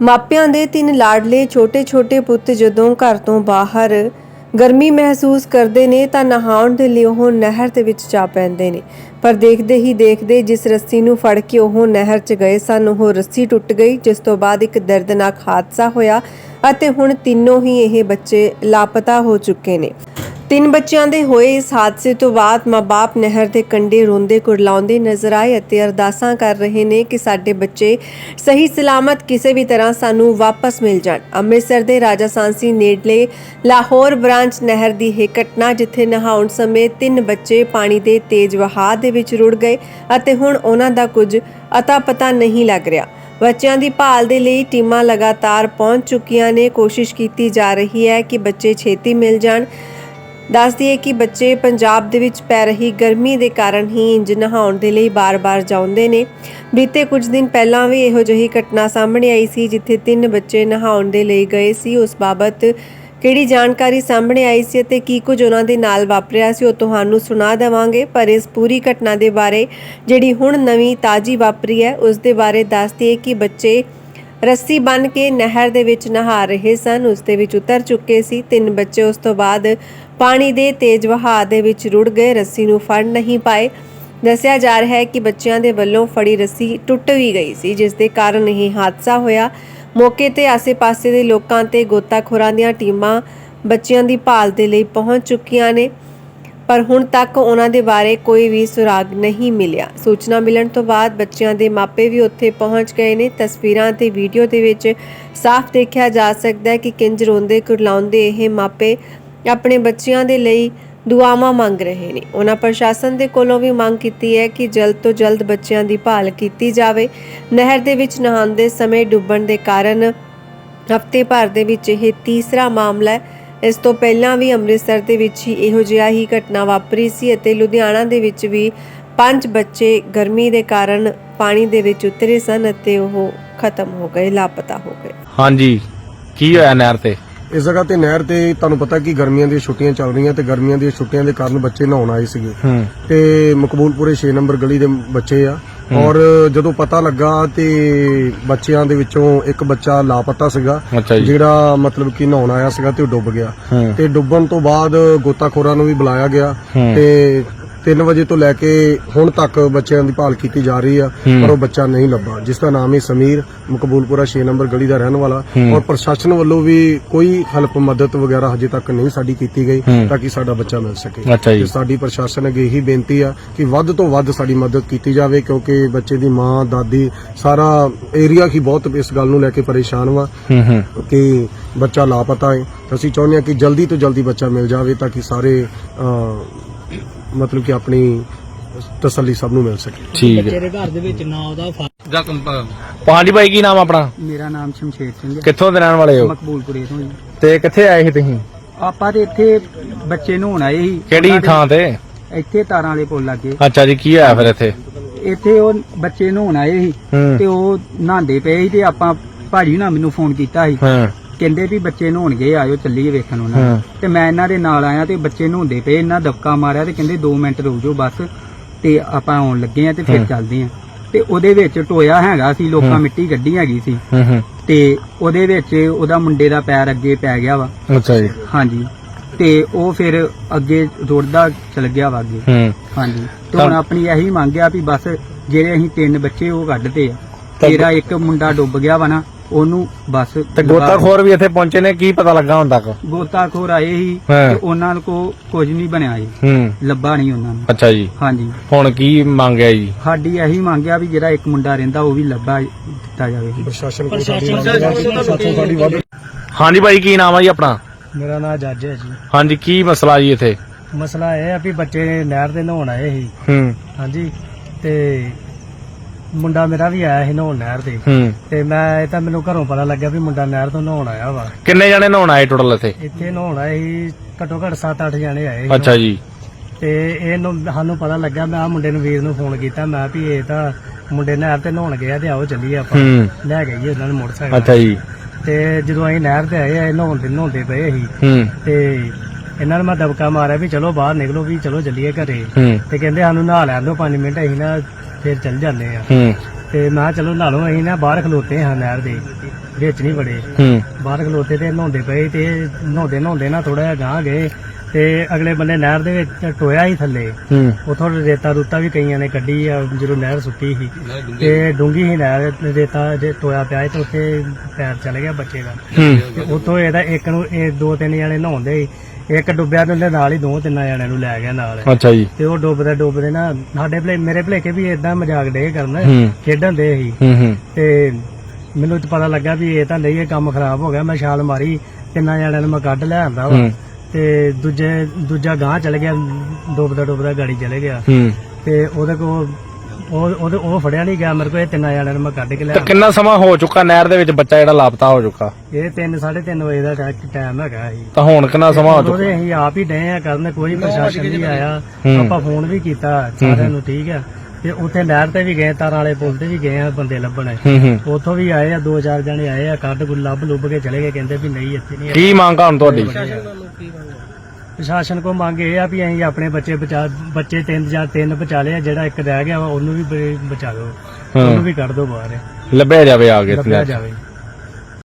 ਮਾਪਿਆਂ ਦੇ ਤਿੰਨ ਲਾਡਲੇ ਛੋਟੇ-ਛੋਟੇ ਪੁੱਤ ਜਦੋਂ ਘਰ ਤੋਂ ਬਾਹਰ ਗਰਮੀ ਮਹਿਸੂਸ ਕਰਦੇ ਨੇ ਤਾਂ ਨਹਾਉਣ ਦੇ ਲਈ ਉਹ ਨਹਿਰ ਦੇ ਵਿੱਚ ਜਾ ਪੈਂਦੇ ਨੇ। ਪਰ ਦੇਖਦੇ ਹੀ ਦੇਖਦੇ ਜਿਸ ਰੱਸੀ ਨੂੰ ਫੜ ਕੇ ਉਹ ਨਹਿਰ 'ਚ ਗਏ ਸਨ, ਉਹ ਰੱਸੀ ਟੁੱਟ ਗਈ, ਜਿਸ ਤੋਂ ਬਾਅਦ ਇੱਕ ਦਰਦਨਾਕ ਹਾਦਸਾ ਹੋਇਆ। ਅਤੇ ਹੁਣ ਤਿੰਨੋਂ ਹੀ ਇਹ ਬੱਚੇ ਲਾਪਤਾ ਹੋ ਚੁੱਕੇ ਨੇ। ਤਿੰਨ ਬੱਚਿਆਂ ਦੇ ਹੋਏ ਇਸ ਹਾਦਸੇ ਤੋਂ ਬਾਅਦ ਮਾਪੇ ਨਹਿਰ ਦੇ ਕੰਢੇ ਰੋਂਦੇ ਕੁਰਲਾਉਂਦੇ ਨਜ਼ਰ ਆਏ ਅਤੇ ਅਰਦਾਸਾਂ ਕਰ ਰਹੇ ਨੇ ਕਿ ਸਾਡੇ ਬੱਚੇ ਸਹੀ ਸਲਾਮਤ ਕਿਸੇ ਵੀ ਤਰ੍ਹਾਂ ਸਾਨੂੰ ਵਾਪਸ ਮਿਲ ਜਾਣ। ਅੰਮ੍ਰਿਤਸਰ ਦੇ ਰਾਜਾ ਸਾਂਸੀ ਨੇੜਲੇ ਲਾਹੌਰ ਬ੍ਰਾਂਚ ਨਹਿਰ ਦੀ ਇਹ ਘਟਨਾ, ਜਿੱਥੇ ਨਹਾਉਣ ਸਮੇਂ ਤਿੰਨ ਬੱਚੇ ਪਾਣੀ ਦੇ ਤੇਜ਼ ਵਹਾਅ ਦੇ ਵਿੱਚ ਰੁੜ ਗਏ ਅਤੇ ਹੁਣ ਉਹਨਾਂ ਦਾ ਕੁਝ ਅਤਾ ਪਤਾ ਨਹੀਂ ਲੱਗ ਰਿਹਾ। ਬੱਚਿਆਂ ਦੀ ਭਾਲ ਦੇ ਲਈ ਟੀਮਾਂ ਲਗਾਤਾਰ ਪਹੁੰਚ ਚੁੱਕੀਆਂ ਨੇ। ਕੋਸ਼ਿਸ਼ ਕੀਤੀ ਜਾ ਰਹੀ ਹੈ ਕਿ ਬੱਚੇ ਛੇਤੀ ਮਿਲ ਜਾਣ। ਦੱਸ ਦਈਏ ਕਿ ਬੱਚੇ ਪੰਜਾਬ ਦੇ ਵਿੱਚ ਪੈ ਰਹੀ ਗਰਮੀ ਦੇ ਕਾਰਨ ਹੀ ਇੰਜ ਨਹਾਉਣ ਦੇ ਲਈ ਬਾਰ-ਬਾਰ ਜਾਉਂਦੇ ਨੇ। ਬੀਤੇ ਕੁਝ ਦਿਨ ਪਹਿਲਾਂ ਵੀ ਇਹੋ ਜਿਹੀ ਘਟਨਾ ਸਾਹਮਣੇ ਆਈ ਸੀ, ਜਿੱਥੇ ਤਿੰਨ ਬੱਚੇ ਨਹਾਉਣ ਦੇ ਲਈ ਗਏ ਸੀ। ਉਸ ਬਾਬਤ ਕਿਹੜੀ ਜਾਣਕਾਰੀ ਸਾਹਮਣੇ ਆਈ ਸੀ ਅਤੇ ਕੀ ਕੁਝ ਉਹਨਾਂ ਦੇ ਨਾਲ ਵਾਪਰਿਆ ਸੀ ਉਹ ਤੁਹਾਨੂੰ ਸੁਣਾ ਦੇਵਾਂਗੇ, ਪਰ ਇਸ ਪੂਰੀ ਘਟਨਾ ਦੇ ਬਾਰੇ ਜਿਹੜੀ ਹੁਣ ਨਵੀਂ ਤਾਜੀ ਵਾਪਰੀ ਹੈ, ਉਸ ਦੇ ਬਾਰੇ ਦੱਸ ਦਈਏ ਕਿ ਬੱਚੇ ਰੱਸੀ ਬੰਨ ਕੇ ਨਹਿਰ ਦੇ ਵਿੱਚ ਨਹਾ ਰਹੇ ਸਨ, ਉਸ ਦੇ ਵਿੱਚ ਉਤਰ ਚੁੱਕੇ ਸੀ, ਤਿੰਨ ਬੱਚੇ ਉਸ ਤੋਂ ਬਾਅਦ ਪਾਣੀ ਦੇ ਤੇਜ਼ ਵਹਾਅ ਦੇ ਵਿੱਚ ਰੁੜ ਗਏ, ਰੱਸੀ ਨੂੰ ਫੜ ਨਹੀਂ ਪਾਏ। ਦੱਸਿਆ ਜਾ ਰਿਹਾ ਹੈ ਕਿ ਬੱਚਿਆਂ ਦੇ ਵੱਲੋਂ ਫੜੀ ਰੱਸੀ ਟੁੱਟ ਵੀ ਗਈ ਸੀ, ਜਿਸ ਦੇ ਕਾਰਨ ਇਹ ਹਾਦਸਾ ਹੋਇਆ। ਮੌਕੇ ਤੇ ਆਸੇ-ਪਾਸੇ ਦੇ ਲੋਕਾਂ ਤੇ ਗੋਤਾਖੋਰਾਂ ਦੀਆਂ ਟੀਮਾਂ ਬੱਚਿਆਂ ਦੀ ਭਾਲ ਦੇ ਲਈ ਪਹੁੰਚ ਚੁੱਕੀਆਂ ਨੇ। ਪਰ ਹੁਣ ਤੱਕ ਉਹਨਾਂ ਦੇ ਬਾਰੇ ਕੋਈ ਵੀ ਸੁਰਾਗ ਨਹੀਂ ਮਿਲਿਆ। ਸੂਚਨਾ ਮਿਲਣ ਤੋਂ ਬਾਅਦ ਬੱਚਿਆਂ ਦੇ ਮਾਪੇ ਵੀ ਉੱਥੇ ਪਹੁੰਚ ਗਏ ਨੇ। ਤਸਵੀਰਾਂ ਤੇ ਵੀਡੀਓ ਦੇ ਵਿੱਚ ਸਾਫ਼ ਦੇਖਿਆ ਜਾ ਸਕਦਾ ਹੈ ਕਿ ਕਿੰਜ ਰੋਂਦੇ ਕੁਰਲਾਉਂਦੇ ਇਹ ਮਾਪੇ ਆਪਣੇ ਬੱਚਿਆਂ ਦੇ ਲਈ ਦੁਆਵਾਂ ਮੰਗ ਰਹੇ ਨੇ। ਉਹਨਾਂ ਪ੍ਰਸ਼ਾਸਨ ਦੇ ਕੋਲੋਂ ਵੀ ਮੰਗ ਕੀਤੀ ਹੈ ਕਿ ਜਲਦ ਤੋਂ ਜਲਦ ਬੱਚਿਆਂ ਦੀ ਭਾਲ ਕੀਤੀ ਜਾਵੇ। ਨਹਿਰ ਦੇ ਵਿੱਚ ਨਹਾਉਂਦੇ ਸਮੇਂ ਡੁੱਬਣ ਦੇ ਕਾਰਨ ਹਫ਼ਤੇ ਭਰ ਦੇ ਵਿੱਚ ਇਹ ਤੀਸਰਾ ਮਾਮਲਾ ਹੈ। ਇਸ ਤੋਂ ਪਹਿਲਾਂ ਵੀ ਅੰਮ੍ਰਿਤਸਰ ਦੇ ਵਿੱਚ ਹੀ ਇਹੋ ਜਿਹਾ ਹੀ ਘਟਨਾ ਵਾਪਰੀ ਸੀ ਅਤੇ ਲੁਧਿਆਣਾ ਦੇ ਵਿੱਚ ਵੀ ਪੰਜ ਬੱਚੇ ਗਰਮੀ ਦੇ ਕਾਰਨ ਪਾਣੀ ਦੇ ਵਿੱਚ ਉਤਰੇ ਸਨ ਅਤੇ ਉਹ ਖਤਮ ਹੋ ਗਏ, ਲਾਪਤਾ ਹੋ ਗਏ। ਹਾਂਜੀ, ਕੀ ਹੋਇਆ ਨਹਿਰ ਤੇ? ਇਸ ਜਗ੍ਹਾ ਤੇ ਨਹਿਰ ਤੇ ਤੁਹਾਨੂੰ ਪਤਾ ਕਿ ਗਰਮੀਆਂ ਦੀਆਂ ਛੁੱਟੀਆਂ ਚੱਲ ਰਹੀਆਂ ਤੇ ਗਰਮੀਆਂ ਦੀਆਂ ਛੁੱਟੀਆਂ ਦੇ ਕਾਰਨ ਬੱਚੇ ਨਹਾਉਣ ਆਏ ਸੀਗੇ। ਤੇ ਮਕਬੂਲਪੁਰੇ 6 ਨੰਬਰ ਗਲੀ ਦੇ ਬੱਚੇ ਆ। ਔਰ ਜਦੋਂ ਪਤਾ ਲੱਗਾ ਤੇ ਬੱਚਿਆਂ ਦੇ ਵਿੱਚੋਂ ਇੱਕ ਬੱਚਾ ਲਾਪਤਾ ਸੀਗਾ ਜਿਹੜਾ ਮਤਲਬ ਕਿ ਨਹਾਉਣ ਆਇਆ ਸੀਗਾ ਤੇ ਉਹ ਡੁੱਬ ਗਿਆ। ਤੇ ਡੁੱਬਣ ਤੋਂ ਬਾਅਦ ਗੋਤਾਖੋਰਾਂ ਨੂੰ ਵੀ ਬੁਲਾਇਆ ਗਿਆ। ਤੇ 3 ਵਜੇ ਤੋਂ ਲੈ ਕੇ ਹੁਣ ਤੱਕ ਬੱਚਿਆਂ ਦੀ ਭਾਲ ਕੀਤੀ ਜਾ ਰਹੀ ਆ। ਪਰ ਉਹ ਬੱਚਾ ਨਹੀਂ ਲੱਭਾ ਜਿਸ ਦਾ ਨਾਮ ਹੈ ਸਮੀਰ ਮਕਬੂਲਪੁਰਾ 6 ਨੰਬਰ ਗਲੀ ਦਾ ਰਹਿਣ ਵਾਲਾ। ਔਰ ਪ੍ਰਸ਼ਾਸਨ ਵੱਲੋਂ ਵੀ ਕੋਈ ਹੈਲਪ ਮਦਦ ਵਗੈਰਾ ਹਜੇ ਤੱਕ ਨਹੀਂ ਸਾਡੀ ਕੀਤੀ ਗਈ। ਤਾਂ ਕਿ ਸਾਡਾ ਬੱਚਾ ਮਿਲ ਸਕੇ ਤੇ ਸਾਡੀ ਪ੍ਰਸ਼ਾਸਨ ਅੱਗੇ ਇਹੀ ਬੇਨਤੀ ਆ ਕਿ ਵੱਧ ਤੋਂ ਵੱਧ ਸਾਡੀ ਮਦਦ ਕੀਤੀ ਜਾਵੇ ਕਿਉਂਕਿ ਬੱਚੇ ਦੀ ਮਾਂ ਦਾਦੀ ਸਾਰਾ ਏਰੀਆ ਹੀ ਬਹੁਤ ਇਸ ਗੱਲ ਨੂੰ ਲੈ ਕੇ ਪਰੇਸ਼ਾਨ ਵਾ ਕਿ ਬੱਚਾ ਲਾਪਤਾ ਹੈ ਅਸੀਂ ਚਾਹੁੰਦੇ ਹਾਂ ਕਿ ਜਲਦੀ ਤੋਂ ਜਲਦੀ ਬੱਚਾ ਮਿਲ ਜਾਵੇ ਤਾਂ ਕਿ ਸਾਰੇ ਮਤਲਬ ਕਿ ਆਪਣੀ ਤਸੱਲੀ ਸਭ ਨੂੰ ਮਿਲ ਸਕੇ। ਠੀਕ ਹੈ। ਤੇਰੇ ਘਰ ਦੇ ਵਿੱਚ ਨਾ ਉਹਦਾ ਫਾ- ਹਾਂਜੀ ਭਾਈ ਕੀ ਨਾਮ ਆਪਣਾ? ਮੇਰਾ ਨਾਮ ਸ਼ਮਸ਼ੇਰ ਸਿੰਘ ਹੈ। ਕਿੱਥੋਂ ਦੇ ਰਹਿਣ ਵਾਲੇ ਹੋ? ਮਕਬੂਲਪੁਰੇ ਤੋਂ ਜੀ। ਤੇ ਕਿੱਥੇ ਆਏ ਸੀ ਤੁਸੀਂ? ਆਪਾਂ ਤੇ ਇੱਥੇ ਬੱਚੇ ਨਹਾਉਣ ਆਏ ਸੀ। ਕਿਹੜੀ ਥਾਂ ਤੇ? ਇੱਥੇ ਤਾਰਾਂ ਵਾਲੇ ਪੁੱਲ ਲੱਗੇ। ਅੱਛਾ ਜੀ ਕੀ ਹੋਇਆ ਫਿਰ ਇੱਥੇ? ਇੱਥੇ ਉਹ ਬੱਚੇ ਨਹਾਉਣ ਆਏ ਸੀ ਤੇ ਉਹ ਨਹਾਉਂਦੇ ਪਏ ਸੀ ਤੇ ਆਪਾਂ ਭਾਜੀ ਨਾਲ ਮੈਨੂੰ ਫੋਨ ਕੀਤਾ ਸੀ। ਹਾਂ। ਕਹਿੰਦੇ ਵੀ ਬੱਚੇ ਨਹਾਉਣਗੇ ਆਇਓ ਚੱਲੀਏ ਵੇਖਣ ਉਹਨਾਂ ਹਾਂ। ਤੇ ਮੈਂ ਇਹਨਾਂ ਦੇ ਨਾਲ ਆਇਆ ਤੇ ਬੱਚੇ ਨਹਾਉਂਦੇ ਪਏ ਇਹਨਾਂ ਦਬਕਾ ਮਾਰਿਆ ਤੇ ਕਹਿੰਦੇ 2 ਮਿੰਟ ਰੁਕ ਜਾਓ ਬਸ ਤੇ ਆਪਾਂ ਆਉਣ ਲੱਗੇ ਆ ਤੇ ਫਿਰ ਹੂੰ। ਚੱਲਦੇ ਆ ਤੇ ਉਹਦੇ ਵਿੱਚ ਟੋਇਆ ਹੈਗਾ ਸੀ ਲੋਕਾਂ ਹੂੰ। ਮਿੱਟੀ ਗੱਡੀ ਹੈਗੀ ਸੀ। ਹੂੰ ਹੂੰ। ਤੇ ਉਹਦੇ ਵਿੱਚ ਉਹਦਾ ਮੁੰਡੇ ਦਾ ਪੈਰ ਅੱਗੇ ਪੈ ਗਿਆ ਵਾ। ਅੱਛਾ ਜੀ। ਹਾਂਜੀ। ਤੇ ਉਹ ਫਿਰ ਅੱਗੇ ਰੁੜਦਾ ਚਲ ਗਿਆ ਵਾ ਅੱਗੇ। ਹੂੰ। ਹਾਂਜੀ। ਤੇ ਹੁਣ ਤਾਂ- ਆਪਣੀ ਇਹੀ ਮੰਗ ਆ ਵੀ ਬਸ ਜਿਹੜੇ ਅਸੀਂ ਤਿੰਨ ਬੱਚੇ ਉਹ ਕੱਢਦੇ ਆ। ਤਾਂ- ਤੇਰਾ ਇੱਕ ਮੁੰਡਾ ਡੁੱਬ ਗਿਆ ਵਾ ਨਾ ਉਹਨੂੰ ਬਸ ਤੇ ਗੋਤਾਖੋਰ ਵੀ ਇੱਥੇ ਪਹੁੰਚੇ ਨੇ ਕੀ ਪਤਾ ਲੱਗਾ ਹੁਣ ਤੱਕ? ਗੋਤਾਖੋਰ ਆਏ ਸੀ ਹਾਂ। ਤੇ ਉਹਨਾਂ ਕੋ ਕੁਝ ਨਹੀਂ ਬਣਿਆ ਜੀ। ਹੂੰ। ਲੱਭਾ ਨਹੀਂ ਉਹਨਾਂ ਨੂੰ। ਅੱਛਾ ਜੀ। ਹਾਂਜੀ। ਹੁਣ ਕੀ ਮੰਗਿਆ ਜੀ? ਸਾਡੀ ਇਹੀ ਮੰਗ ਆ ਵੀ ਜਿਹੜਾ ਇੱਕ ਮੁੰਡਾ ਰਹਿੰਦਾ ਉਹ ਵੀ ਲੱਭਾ ਦਿੱਤਾ ਜਾਵੇ ਪ੍ਰਸ਼ਾਸਨ ਕੋਲ ਸਾਡੀ ਪ੍ਰਸ਼ਾਸਨ ਸਾਡੀ ਵੱਧ ਹਾਂਜੀ ਭਾਈ ਕੀ ਨਾਮ ਆ ਜੀ ਆਪਣਾ? ਮੇਰਾ ਨਾਮ ਜੱਜ ਹੈ ਜੀ। ਹਾਂਜੀ ਕੀ ਮਸਲਾ ਜੀ ਇੱਥੇ? ਮਸਲਾ ਇਹ ਆ ਵੀ ਬੱਚੇ ਨਹਿਰ ਤੇ ਨਹਾਉਣ ਆਏ ਸੀ। ਹੂੰ। ਹਾਂਜੀ। ਤੇ ਮੁੰਡਾ ਮੇਰਾ ਵੀ ਆਇਆ ਸੀ ਨਹਾਉਣ ਨਹਿਰ ਤੇ। ਹੂੰ। ਤੇ ਮੈਂ ਇਹ ਤਾਂ ਮੈਨੂੰ ਘਰੋਂ ਪਤਾ ਲੱਗਿਆ ਵੀ ਮੁੰਡਾ ਨਹਿਰ ਤੋਂ ਨਹਾਉਣ ਆਇਆ ਵਾ। ਕਿੰਨੇ ਜਣੇ ਨਹਾਉਣ ਆਏ ਟੋਟਲ ਇੱਥੇ? ਇੱਥੇ ਨਹਾਉਣ ਆਏ ਸੀ ਘੱਟੋ ਘੱਟ 7-8 ਜਣੇ ਆਏ ਸੀ। ਅੱਛਾ ਜੀ। ਤੇ ਇਹਨੂੰ ਸਾਨੂੰ ਪਤਾ ਲੱਗਾ ਮੈਂ ਆ ਮੁੰਡੇ ਨੂੰ ਵੀਰ ਨੂੰ ਫੋਨ ਕੀਤਾ ਮੈਂ ਵੀ ਇਹ ਤਾਂ ਮੁੰਡੇ ਨਹਿਰ ਤੇ ਨਹਾਉਣ ਗਿਆ ਤੇ ਆਓ ਚੱਲੀਏ ਆਪਾਂ। ਹੂੰ। ਲੈ ਗਏ ਜੀ ਉਹਨਾਂ ਨੂੰ ਮੋਟਰਸਾਈਕਲ। ਅੱਛਾ ਜੀ। ਤੇ ਜਦੋਂ ਅਸੀਂ ਨਹਿਰ ਤੇ ਆਏ ਇਹ ਨਹਾਉਣ ਦੇ ਨਹਾਉਂਦੇ ਪਏ ਸੀ। ਹੂੰ। ਤੇ ਇਹਨਾਂ ਨੂੰ ਮੈਂ ਦਬਕਾ ਮਾਰਿਆ ਵੀ ਚਲੋ ਬਾਹਰ ਨਿਕਲੋ ਵੀ ਚਲੋ ਚੱਲੀਏ ਘਰੇ। ਹੂੰ। ਤੇ ਕਹਿੰਦੇ ਸਾਨੂੰ ਨਹਾ ਲੈਣ ਦਿਓ 5 ਮਿੰਟ ਅਸੀਂ ਨਾ ਫਿਰ ਚੱਲ ਜਾਂਦੇ ਆ। ਹੂੰ। ਤੇ ਮੈਂ ਕਿਹਾ ਚਲੋ ਲਓ ਅਸੀਂ ਨਾ ਬਾਹਰ ਖਲੋਤੇ ਹਾਂ ਨਹਿਰ ਦੇ ਵਿੱਚ ਨਹੀਂ ਹੂੰ। ਬਾਹਰ ਖਲੋਤੇ ਤੇ ਨਹਾਉਂਦੇ ਪਏ ਤੇ ਨਹਾਉਂਦੇ ਨਹਾਉਂਦੇ ਨਾ ਥੋੜਾ ਜਿਹਾ ਗਾਂ ਗਏ। ਤੇ ਅਗਲੇ ਬੰਨੇ ਨਹਿਰ ਦੇ ਵਿੱਚ ਟੋਇਆ ਹੀ ਥੱਲੇ। ਹੂੰ। ਉਥੋਂ ਰੇਤਾ ਰੂਤਾ ਵੀ ਕਈਆਂ ਨੇ ਕੱਢੀ ਆ ਜਦੋਂ ਨਹਿਰ ਸੁੱਕੀ ਸੀ। ਤੇ ਡੂੰਗੀ ਸੀ ਨਹਿਰ ਰੇਤਾ ਜੇ ਟੋਇਆ ਪਿਆ ਸੀ ਤੇ ਉੱਥੇ ਪੈਰ ਚਲ ਗਿਆ ਬੱਚੇ ਦਾ। ਹੂੰ। ਤੇ ਉਤੋਂ ਇਹਦਾ ਇੱਕ ਨੂੰ ਇਹ ਦੋ ਤਿੰਨ ਜਣੇ ਨਹਾਉਂਦੇ ਸੀ। ਇੱਕ ਡੁੱਬਿਆ ਤੇ ਉਹਦੇ ਨਾਲ ਹੀ ਦੋ ਤਿੰਨ ਜਣਿਆਂ ਨੂੰ ਲੈ ਗਿਆ ਨਾਲ। ਅੱਛਾ ਜੀ। ਤੇ ਉਹ ਡੁੱਬਦੇ ਡੁੱਬਦੇ ਨਾ ਸਾਡੇ ਭਲੇ ਮੇਰੇ ਭਲੇਕੇ ਵੀ ਇਦਾਂ ਮਜ਼ਾਕ ਡੇ ਕਰਨ ਹੂੰ। ਖੇਡਣ ਦੇ ਸੀ। ਹੂੰ ਹੂੰ। ਤੇ ਮੈਨੂੰ ਤਾਂ ਪਤਾ ਲੱਗਾ ਵੀ ਇਹ ਤਾਂ ਨਹੀਂ ਇਹ ਕੰਮ ਖਰਾਬ ਹੋ ਗਿਆ ਮੈਂ ਛਾਲ ਮਾਰੀ ਤਿੰਨਾਂ ਜਣਿਆਂ ਨੂੰ ਮੈਂ ਕੱਢ ਲਿਆਂਦਾ ਵਾ। ਹੂੰ। ਤੇ ਦੂਜੇ ਦੂਜਾ ਗਾਂ ਚਲ ਗਿਆ ਡੁੱਬਦਾ ਡੁੱਬਦਾ ਗਾੜੀ ਚਲੇ ਗਿਆ। ਹੂੰ। ਤੇ ਉਹਦੇ ਕੋ ਉਹ ਉਹਦੇ ਉਹ ਫੜਿਆ ਨਹੀਂ ਗਿਆ ਮੇਰੇ ਕੋਲ ਇਹ ਤਿੰਨਾਂ ਜਣਿਆਂ ਨੂੰ ਮੈਂ ਕੱਢ ਕੇ ਤਾਂ ਲਿਆ ਕਿੰਨਾ ਸਮਾਂ ਹੋ ਚੁੱਕਾ ਨਹਿਰ ਦੇ ਵਿੱਚ ਬੱਚਾ ਜਿਹੜਾ ਲਾਪਤਾ ਹੋ ਚੁੱਕਾ? ਇਹ 3 3:30 ਵਜੇ ਦਾ ਟਾਈਮ ਹੈਗਾ ਸੀ। ਤਾਂ ਹੁਣ ਕਿੰਨਾ ਸਮਾਂ ਹੋ ਚੁੱਕਾ? ਉਹਦੇ ਅਸੀਂ ਆਪ ਹੀ ਡਏ ਆ ਕਰਨ ਕੋਈ ਪ੍ਰਸ਼ਾਸਨ ਨਹੀਂ ਆਇਆ। ਹੂੰ। ਆਪਾਂ ਫੋਨ ਵੀ ਕੀਤਾ ਸਾਰਿਆਂ ਨੂੰ ਠੀਕ ਹੈ ਤੇ ਉੱਥੇ ਨਹਿਰ ਤੇ ਵੀ ਗਏ ਤਾਰਾਂ ਵਾਲੇ ਪੁਲ ਤੇ ਵੀ ਗਏ ਆ ਬੰਦੇ ਲੱਭਣ। ਹੂੰ ਹੂੰ। ਉੱਥੋਂ ਵੀ ਆਏ ਆ ਦੋ ਚਾਰ ਜਣੇ ਆਏ ਆ ਕੱਢ ਗੁੱਲ ਲੱਭ ਲੁੱਭ ਕੇ ਚਲੇ ਗਏ ਕਹਿੰਦੇ ਵੀ ਨਹੀਂ ਇੱਥੇ ਨਹੀਂ ਕੀ ਮੰਗ ਆ ਹੁਣ ਤੁਹਾਡੀ? ਪ੍ਰਸ਼ਾਸਨ ਕੋ ਮੰਗ ਇਹ ਆ ਵੀ ਅਸੀਂ ਆਪਣੇ ਬੱਚੇ ਬਚਾ ਬੱਚੇ ਤਿੰਨ ਜਾਂ ਤਿੰਨ ਬਚਾ ਲਏ ਆ ਜਿਹੜਾ ਇੱਕ ਰਹਿ ਗਿਆ ਵਾ ਉਹਨੂੰ ਵੀ ਬ- ਬਚਾ ਦਿਓ ਹਾਂ। ਉਹਨੂੰ ਵੀ ਕੱਢ ਦਿਓ ਬਾਹਰ। ਲੱਭਿਆ ਜਾਵੇ ਆ ਕੇ ਲੱਭਿਆ ਜਾਵੇ।